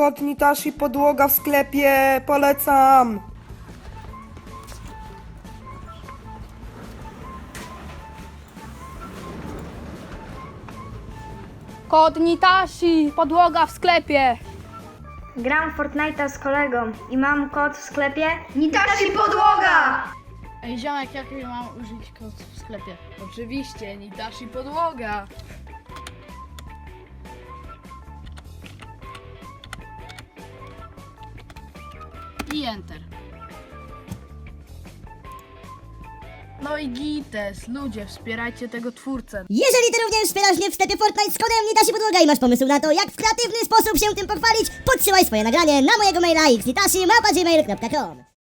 Kod Nitashi podłoga w sklepie, polecam. Kod Nitashi, podłoga w sklepie. Gram w Fortnite'a z kolegą i mam kod w sklepie. Nitashi podłoga! Ej, ziomek, jak mam użyć kod w sklepie? Oczywiście, Nitashi podłoga. I enter. No i gites, ludzie, wspierajcie tego twórcę. Jeżeli ty również wspierasz mnie w sklepie Fortnite z kodem Nitashi Podłoga i masz pomysł na to, jak w kreatywny sposób się tym pochwalić, podsyłaj swoje nagranie na mojego maila xnitashi.gmail.com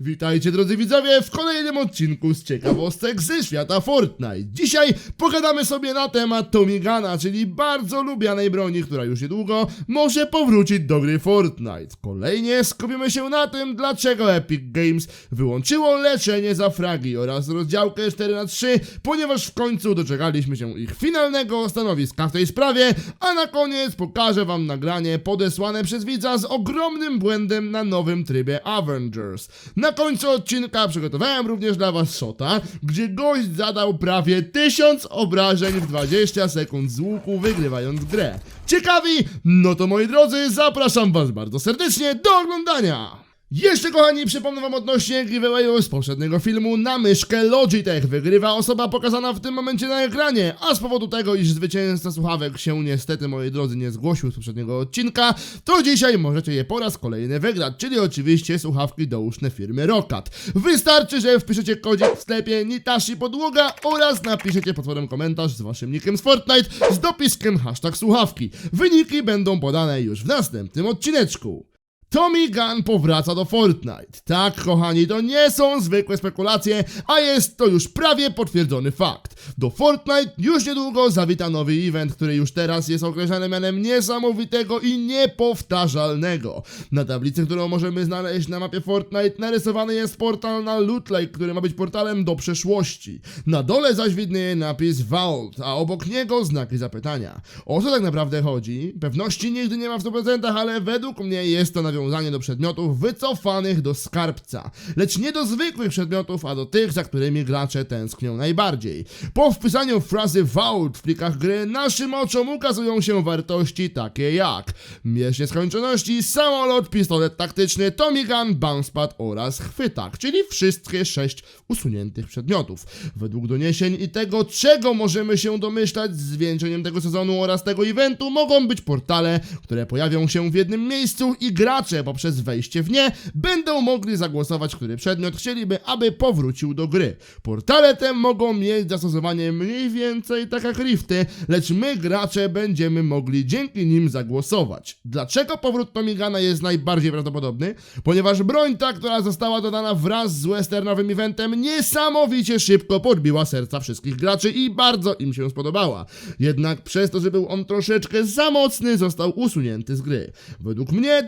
Witajcie drodzy widzowie w kolejnym odcinku z ciekawostek ze świata Fortnite. Dzisiaj pogadamy sobie na temat Tomigana, czyli bardzo lubianej broni, która już niedługo może powrócić do gry Fortnite. Kolejnie skupimy się na tym, dlaczego Epic Games wyłączyło leczenie za fragi oraz rozdziałkę 4 na 3 ponieważ w końcu doczekaliśmy się ich finalnego stanowiska w tej sprawie, a na koniec pokażę wam nagranie podesłane przez widza z ogromnym błędem na nowym trybie Avengers. Na końcu odcinka przygotowałem również dla was shota, gdzie gość zadał prawie 1000 obrażeń w 20 sekund z łuku, wygrywając grę. Ciekawi? No to moi drodzy, zapraszam was bardzo serdecznie do oglądania! Jeszcze kochani, przypomnę wam odnośnie giveawayu z poprzedniego filmu na myszkę Logitech. Wygrywa osoba pokazana w tym momencie na ekranie, a z powodu tego, iż zwycięzca słuchawek się niestety, moi drodzy, nie zgłosił z poprzedniego odcinka, to dzisiaj możecie je po raz kolejny wygrać, czyli oczywiście słuchawki douszne firmy Rokat. Wystarczy, że wpiszecie kodzik w sklepie Nitashi Podłoga oraz napiszecie pod spodem komentarz z waszym nickiem z Fortnite z dopiskiem hashtag słuchawki. Wyniki będą podane już w następnym odcineczku. Tommy Gun powraca do Fortnite. Tak, kochani, to nie są zwykłe spekulacje, a jest to już prawie potwierdzony fakt. Do Fortnite już niedługo zawita nowy event, który już teraz jest określany mianem niesamowitego i niepowtarzalnego. Na tablicy, którą możemy znaleźć na mapie Fortnite, narysowany jest portal na Loot Lake, który ma być portalem do przeszłości. Na dole zaś widnieje napis Vault, a obok niego znaki zapytania. O co tak naprawdę chodzi? Pewności nigdy nie ma w 100%, ale według mnie jest to nawiązanie do przedmiotów wycofanych do skarbca. Lecz nie do zwykłych przedmiotów, a do tych, za którymi gracze tęsknią najbardziej. Po wpisaniu frazy Vault w plikach gry naszym oczom ukazują się wartości takie jak miecz nieskończoności, samolot, pistolet taktyczny, Tommy Gun, Bouncepad oraz chwytak, czyli wszystkie sześć usuniętych przedmiotów. Według doniesień i tego, czego możemy się domyślać z zwieńczeniem tego sezonu oraz tego eventu, mogą być portale, które pojawią się w jednym miejscu i gracze poprzez wejście w nie będą mogli zagłosować, który przedmiot chcieliby, aby powrócił do gry. Portale te mogą mieć zastosowanie mniej więcej tak jak rifty, lecz my gracze będziemy mogli dzięki nim zagłosować. Dlaczego powrót Tomigana jest najbardziej prawdopodobny? Ponieważ broń ta, która została dodana wraz z westernowym eventem, niesamowicie szybko podbiła serca wszystkich graczy i bardzo im się spodobała. Jednak przez to, że był on troszeczkę za mocny, został usunięty z gry. Według mnie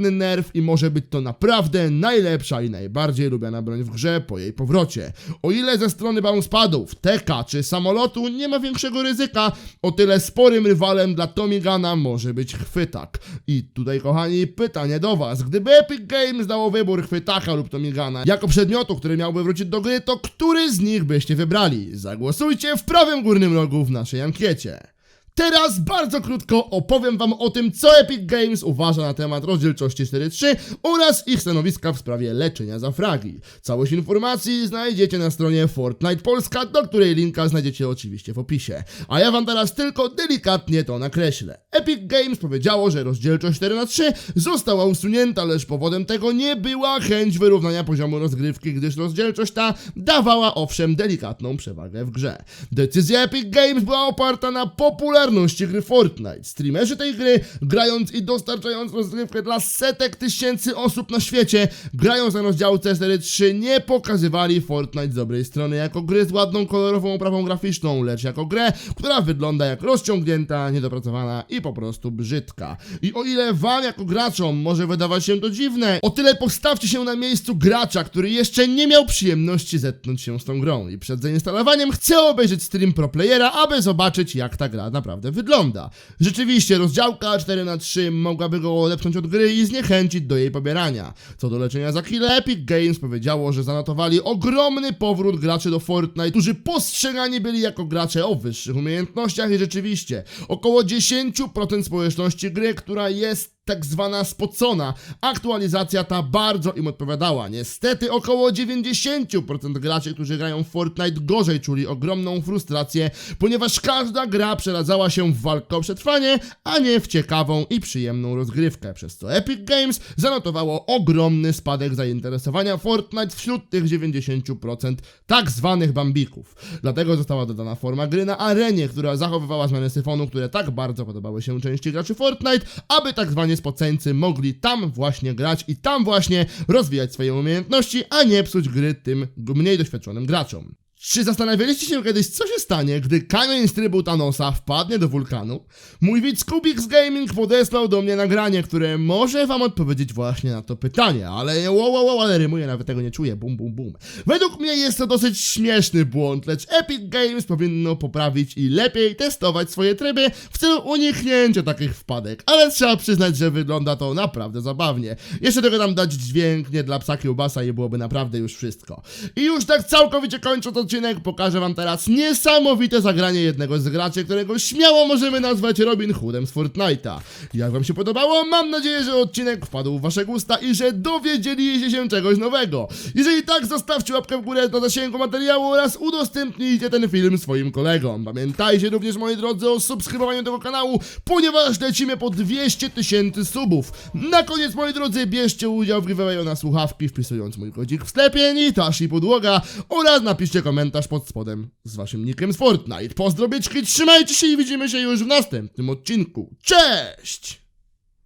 delikatny nerw i może być to naprawdę najlepsza i najbardziej lubiana broń w grze po jej powrocie. O ile ze strony bouncepadów, teka czy samolotu nie ma większego ryzyka, o tyle sporym rywalem dla Tomigana może być chwytak. I tutaj kochani, pytanie do was. Gdyby Epic Games dało wybór chwytaka lub Tomigana jako przedmiotu, który miałby wrócić do gry, to który z nich byście wybrali? Zagłosujcie w prawym górnym rogu w naszej ankiecie. Teraz bardzo krótko opowiem wam o tym, co Epic Games uważa na temat rozdzielczości 4.3 oraz ich stanowiska w sprawie leczenia za fragi. Całość informacji znajdziecie na stronie Fortnite Polska, do której linka znajdziecie oczywiście w opisie. A ja wam teraz tylko delikatnie to nakreślę. Epic Games powiedziało, że rozdzielczość 4 na 3 została usunięta, lecz powodem tego nie była chęć wyrównania poziomu rozgrywki, gdyż rozdzielczość ta dawała owszem delikatną przewagę w grze. Decyzja Epic Games była oparta na popularności gry Fortnite. Streamerzy tej gry, grając i dostarczając rozgrywkę dla setek tysięcy osób na świecie, grając na rozdziałce 4.3 nie pokazywali Fortnite z dobrej strony jako gry z ładną kolorową oprawą graficzną, lecz jako grę, która wygląda jak rozciągnięta, niedopracowana i po prostu brzydka. I o ile wam jako graczom może wydawać się to dziwne, o tyle postawcie się na miejscu gracza, który jeszcze nie miał przyjemności zetknąć się z tą grą i przed zainstalowaniem chce obejrzeć stream pro playera, aby zobaczyć jak ta gra naprawdę naprawdę wygląda. Rzeczywiście rozdziałka 4 na 3 mogłaby go odepchnąć od gry i zniechęcić do jej pobierania. Co do leczenia za chwilę, Epic Games powiedziało, że zanotowali ogromny powrót graczy do Fortnite, którzy postrzegani byli jako gracze o wyższych umiejętnościach i rzeczywiście około 10% społeczności gry, która jest tak zwana spocona. Aktualizacja ta bardzo im odpowiadała. Niestety około 90% graczy, którzy grają w Fortnite gorzej czuli ogromną frustrację, ponieważ każda gra przeradzała się w walkę o przetrwanie, a nie w ciekawą i przyjemną rozgrywkę, przez co Epic Games zanotowało ogromny spadek zainteresowania Fortnite wśród tych 90% tak zwanych bambików. Dlatego została dodana forma gry na arenie, która zachowywała zmiany syfonu, które tak bardzo podobały się części graczy Fortnite, aby tak zwani spoceńcy mogli tam właśnie grać i tam właśnie rozwijać swoje umiejętności, a nie psuć gry tym mniej doświadczonym graczom. Czy zastanawialiście się kiedyś, co się stanie, gdy kamień z trybu Thanosa wpadnie do wulkanu? Mój widz Kubix Gaming podesłał do mnie nagranie, które może wam odpowiedzieć właśnie na to pytanie, ale wow, wow, wow, ale rymuję, nawet tego nie czuję, bum, bum, bum. Według mnie jest to dosyć śmieszny błąd, lecz Epic Games powinno poprawić i lepiej testować swoje tryby w celu uniknięcia takich wpadek, ale trzeba przyznać, że wygląda to naprawdę zabawnie. Jeszcze tego tam dać dźwięk, nie dla psa kiełbasa i byłoby naprawdę już wszystko. I już tak całkowicie kończąc odcinek, pokażę wam teraz niesamowite zagranie jednego z graczy, którego śmiało możemy nazwać Robin Hoodem z Fortnite'a. Jak wam się podobało? Mam nadzieję, że odcinek wpadł w wasze gusta i że dowiedzieliście się czegoś nowego. Jeżeli tak, zostawcie łapkę w górę na zasięgu materiału oraz udostępnijcie ten film swoim kolegom. Pamiętajcie również, moi drodzy, o subskrybowaniu tego kanału, ponieważ lecimy po 200 tysięcy subów. Na koniec, moi drodzy, bierzcie udział w giveawayu na słuchawki, wpisując mój kodzik w sklepie Nitashi Podłoga oraz napiszcie komentarz pod spodem z waszym nickiem z Fortnite. Pozdrowieczki, trzymajcie się i widzimy się już w następnym odcinku. Cześć!